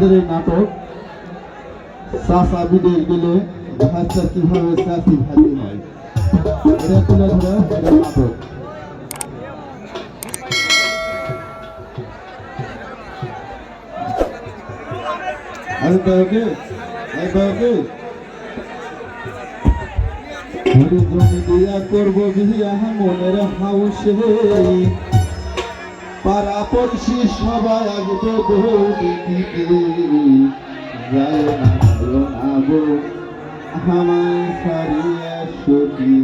আমাদের এই নাটক চাষা বিদেশ গেলে বাচ্চা কীভাবে খাতে হয়, এটা তুলে ধরে নাটক। করব বিয়া মনের হাউসে। পাড়া পড়শি সবাই আসবে বৌদি দিতে যায় না গো না গো আমার সারিয়া সতী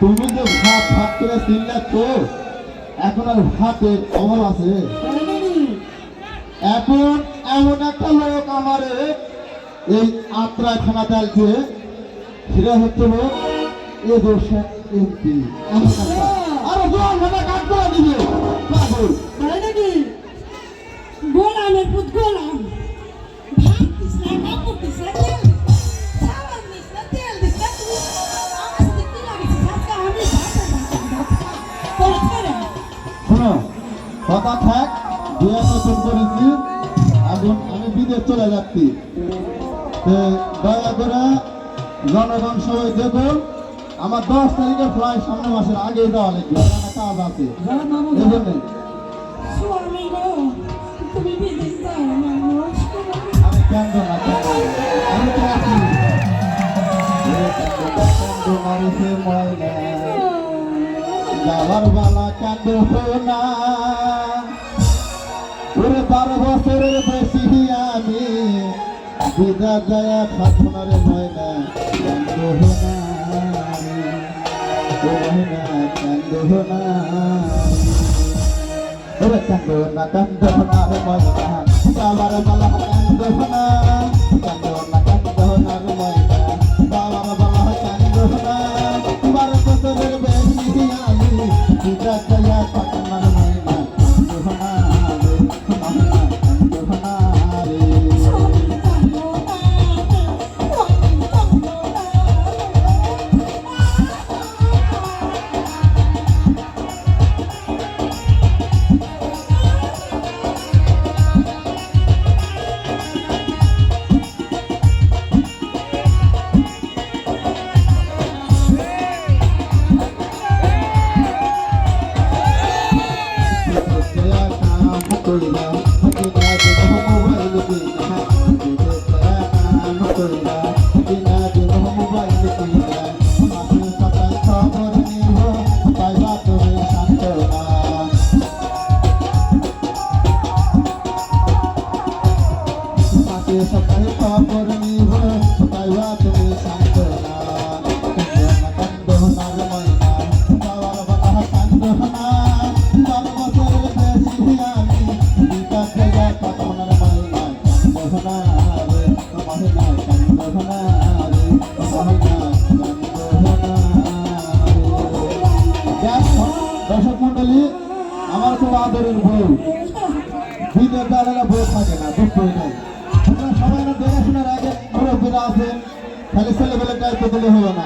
তুমি তো ভাত ভাত করে চিল্লাচ্ছ এখন আর ভাতের অভাব আছে। এখন এমন একটা লোক আমার এই আত্রা খানা চালছে। সেটা হচ্ছে লোক এ দোষের আরও বল জল মানে কাট করে দিবে? পাগল। তাই কথা থাক বিয়ে নতুন করেছি এখন আমি বিদেশ চলে যাচ্ছি। দয়া করে জনগণ সবাই দেখুন আমার দশ তারিখের ফ্লাইট সামনে মাসের আগে দেওয়া লাগবে। কাজ আছে। এই জন্যে। আমি কেন না কেন আমি তো আছি। এ না, মারিছে ময়না যাওয়ার বেলা কান্দো না। বারো বছরের বেশি আমি বিদা যায় থাকব না রে ময়না কান্দো ময়না কান্দো না কান্দো না কান্দো না ময়না যাওয়ার বেলা কান্দো না ते सकळ पापर निव पायवा तुम्ही सांगना कंद होणार महिना गावाला बघा सांग होणार सर्व सर्व देशी आम्ही विकास जाता होणार महिना कंद होणार महिना कंद होणार महिना कंद होणार দর্শক মন্ডলী আমার খুব আদরের বউ দিনের বেলা বউ থাকে না দুঃখ নাই പ്രവാസിയും ഫലസല ഫലക്കായി തുടരുന്നതാണ്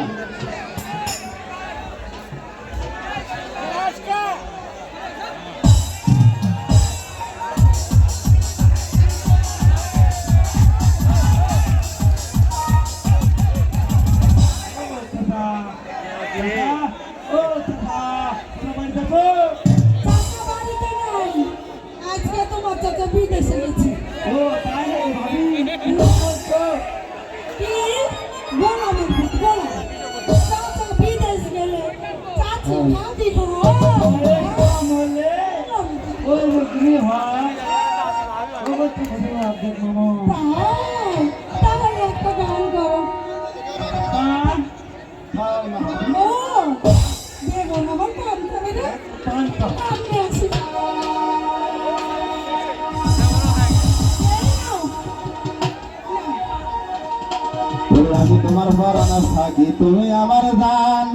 তোমার বরণ থাকি তুমি আমার দান।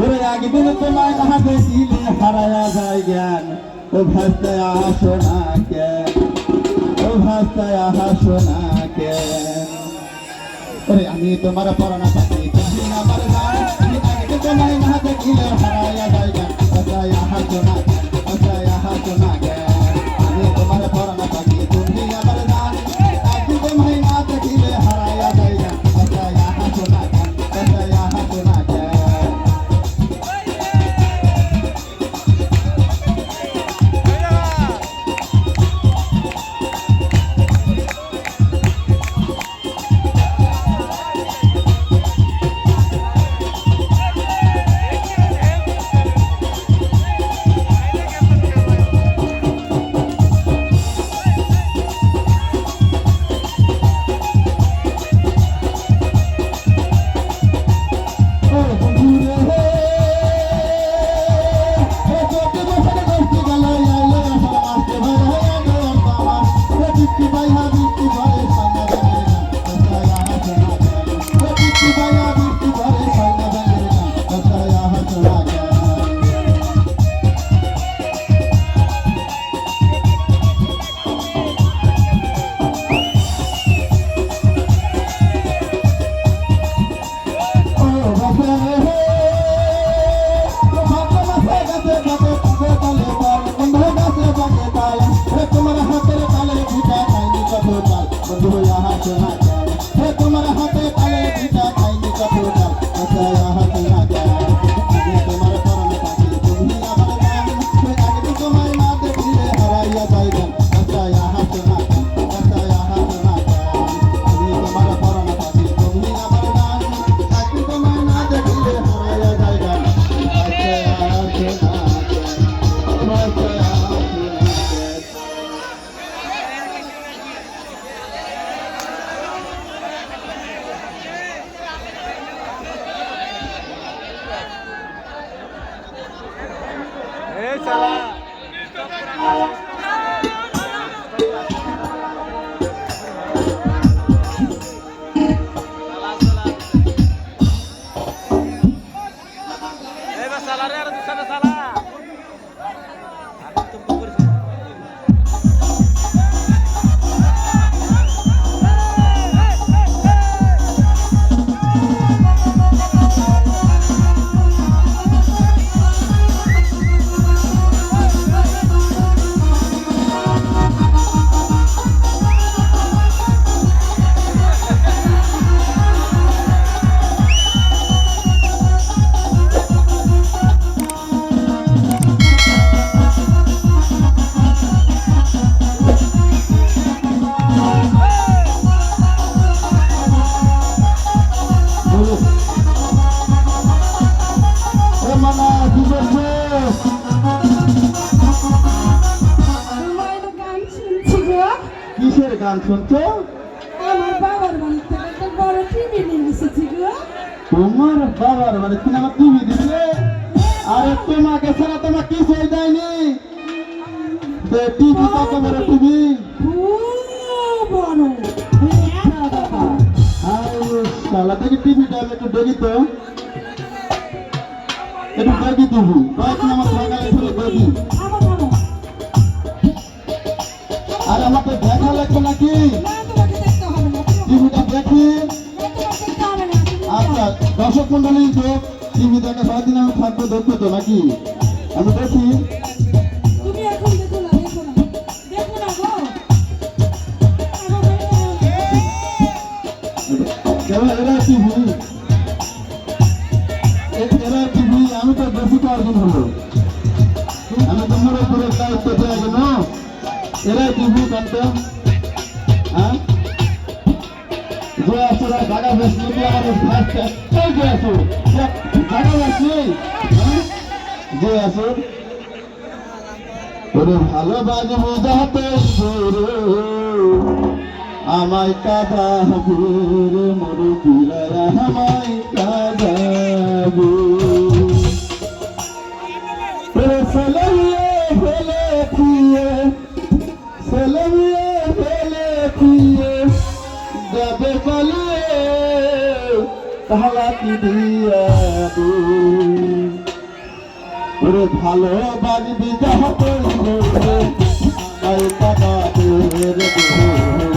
ওরে একদিন তোমার না দিলে হারায়া যায় জ্ঞান। ও ভাস্তায় আসো না ও ভাস্তায় আসো না আমি তোমার পরণা 最后 মানে সিনেমা টিভি দিবে আরে তোমাকে ছাড়া তোমার কিছুই দেয়নি। টিভি কত বড়। টিভি শালা থেকে টিভিটা আমি একটু দেখি তো। একটু দেখি টিভি। কয়েকদিন আমার সকালে আমার বাবা আর আমার তো দেখা লাগবে নাকি? দর্শক মন্ডলী তো টিভি দেখা সারাদিন আমি থাকব দেখব তো নাকি? আমি দেখি। যে ফার্স্ট যে আসো। জায়গা বেশ যে আসো। ওরে ভালোবাসবো যাতে আমায় কাদা রে মরু পিলায়া আমায় কাদা ফেলে সেলমিয়ে ফেলে খুইয়ে তাহলা কি দিয়া ওরে ভালো বাজবি যাহাতে আমায় কাটাবে রে আমায়